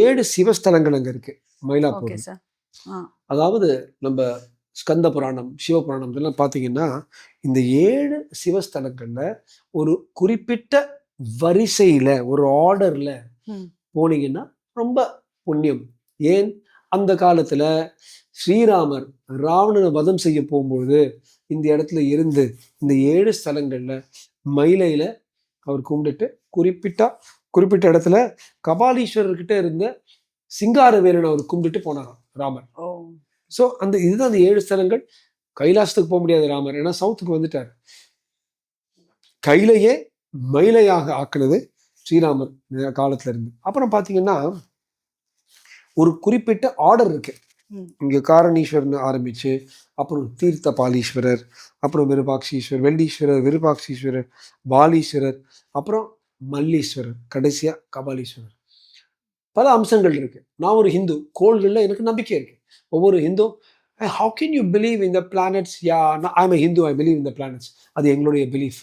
ஏழு சிவஸ்தலங்கள் அங்க இருக்கு. மயிலாப்பூர். அதாவது நம்ம ஸ்கந்த புராணம் சிவபுராணம் இதெல்லாம் பார்த்தீங்கன்னா இந்த ஏழு சிவஸ்தலங்கள்ல ஒரு குறிப்பிட்ட வரிசையில ஒரு ஆர்டர்ல. போனீங்கன்னா ரொம்ப புண்ணியம். ஏன்? அந்த காலத்துல ஸ்ரீராமர் ராவணனை வதம் செய்ய போகும்போது இந்த இடத்துல இருந்து இந்த ஏழு ஸ்தலங்கள்ல மயிலையில அவர் கும்பிட்டுட்டு குறிப்பிட்டா குறிப்பிட்ட இடத்துல கபாலீஸ்வரர்கிட்ட இருந்த சிங்காரவேலனை அவர் கும்பிட்டுட்டு போனாராம் ராமர். ஸோ அந்த இதுதான் அந்த ஏழு ஸ்தலங்கள். கைலாசத்துக்கு போக முடியாது ராமர். ஏன்னா சவுத்துக்கு வந்துட்டார். கையிலேயே மயிலையாக ஆக்குனது ஸ்ரீராமர் காலத்துல இருந்து. அப்புறம் பாத்தீங்கன்னா ஒரு குறிப்பிட்ட ஆர்டர் இருக்கு. இங்க காரணீஸ்வரன் ஆரம்பிச்சு அப்புறம் தீர்த்த பாலீஸ்வரர் அப்புறம் விருபாட்சீஸ்வரர் வெள்ளீஸ்வரர் விருபாட்சீஸ்வரர் பாலீஸ்வரர் அப்புறம் மல்லீஸ்வரர் கடைசியா கபாலீஸ்வரர். பல அம்சங்கள் இருக்கு. நான் ஒரு ஹிந்து. கோள்கள்ல எனக்கு நம்பிக்கை இருக்கு. ஒவ்வொரு Hindu how can you believe இந்த planets ya I am Hindu I believe இந்த பிளானட்ஸ் அது எங்களுடைய பிலீஃப்.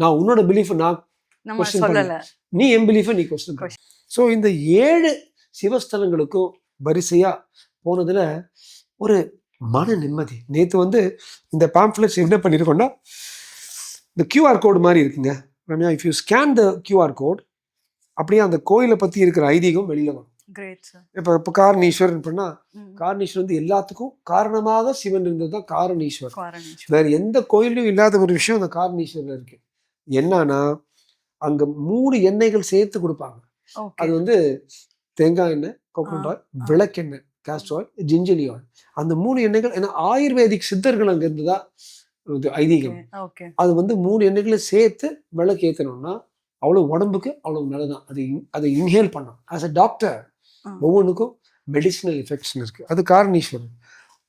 நான் உன்னோட பிலீஃப் நான் question சொல்லல. நீ என் பிலீஃபை நீ கொஸ்டின் ஸோ இந்த ஏழு சிவஸ்தலங்களுக்கும் வரிசையா போனதுல ஒரு மன நிம்மதி. நேத்து வந்து இந்த பாம்ப்ளெட்ஸ் என்ன பண்ணியிருக்கோம்னா இந்த கியூஆர் கோடு மாதிரி இருக்குங்க. Ramya if you scan the QR code அப்படியே அந்த கோயிலை பத்தி இருக்கிற ஐதீகம் வெளியில வரும். இப்போ இப்போ காரணீஸ்வரன் பண்ணா காரணீஸ்வரர் வந்து எல்லாத்துக்கும் காரணமாக சிவன் இருந்தது தான் காரணீஸ்வரர் குவாரணைஸ்வர் வேற எந்த கோயிலும் இல்லாத ஒரு விஷயம் அந்த காரணீஸ்வரர் இருக்கு. என்னன்னா அங்க மூணு எண்ணெய்கள் சேர்த்து கொடுப்பாங்க. அது வந்து தேங்காய் எண்ணெய் கோகோனட் ஆயில் விளக்கெண்ணெய் கேஸ்டர் ஆயில் ஜிஞ்சலி ஆயில் அந்த மூணு எண்ணெய்கள் ஏன்னா ஆயுர்வேதிக் சித்தர்கள் அங்க இருந்ததா இது ஐதீகம். ஓகே அது வந்து மூணு எண்ணெய்களை சேர்த்து விளக்கு ஏத்தணும்னா அவ்வளவு உடம்புக்கு அவ்வளவு நல்லதான் அது அதை இன்ஹேல் பண்ணும் ஆஸ் அ டாக்டர். ஒவ்வொன்றுக்கும் மெடிசினல் எஃபெக்ட்ஸ் இருக்கு. அது காரணீஸ்வரன்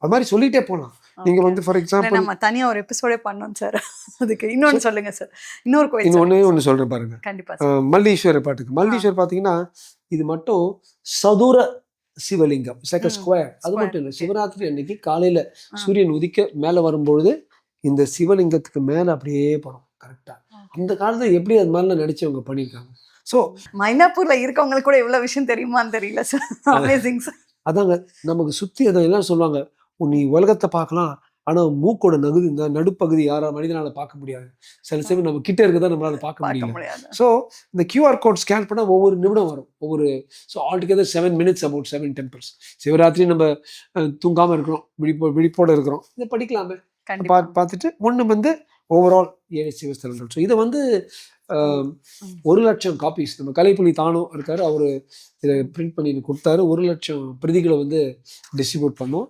அது மாதிரி சொல்லிட்டே போகலாம் நீங்க வந்து ஃபார் எக்ஸாம்பிள் நம்ம தனியா ஒரு எபிசோடே பண்ணோம் சார் அதுக்கு இன்னொன்னு சொல்லுங்க சார் இன்னொரு கோயில் சொல்லுங்க ஒன்று சொல்றேன் பாருங்க. sir. கண்டிப்பா sir. அஹ் மல்லீஸ்வரர் பாட்டுக்கு மல்லீஸ்வரர் பார்த்தீங்கன்னா இது மட்டும் சதுர சிவலிங்கம். ம், ஸ்கொயர் அது மட்டும் இல்லை. சிவராத்திரி அன்னைக்கு காலையில. சூரியன் உதிக்க மேல வரும்பொழுது இந்த சிவலிங்கத்துக்கு மேல அப்படியே படும் கரெக்டா Okay. அந்த காலத்துல எப்படி அது மாதிரிலாம் நடிச்சவங்க பண்ணியிருக்காங்க ஸோ மயிலாப்பூர்ல இருக்கவங்களுக்கு கூட இவ்வளவு விஷயம் தெரியுமான்னு தெரியல சார் அமேசிங் சார் அதாங்க நமக்கு சுத்தி அதை எல்லாம் சொல்லுவாங்க? "உன் நீ உலகத்தை பார்க்கலாம் ஆனா மூக்கோட நகுதி இந்த நடுப்பகுதி யாரா மனிதனால பார்க்க முடியாது. சில சமயம் நம்ம கிட்ட இருக்கதான் நம்மளால பார்க்க முடியாது. ஸோ இந்த கியூஆர் கோட் ஸ்கேன் பண்ணால் ஒவ்வொரு நிமிடம் வரும். ஒவ்வொரு so all together seven minutes about seven temples Shivaratri நம்ம அஹ், தூங்காம இருக்கிறோம் விழிப்போ விழிப்போட இருக்கிறோம். இதை படிக்கலாமே. பார்த்துட்டு ஒன்று வந்து ஓவரால் ஏழு சிவஸ்தலங்கள் ஸோ இதை வந்து. ஒரு லட்சம் காப்பீஸ் நம்ம கலைப்புலி தானோ இருக்காரு. அவர் இதை பிரிண்ட் பண்ணி கொடுத்தாரு. ஒரு லட்சம் பிரதிகளை வந்து டிஸ்ட்ரிபியூட் பண்ணோம்.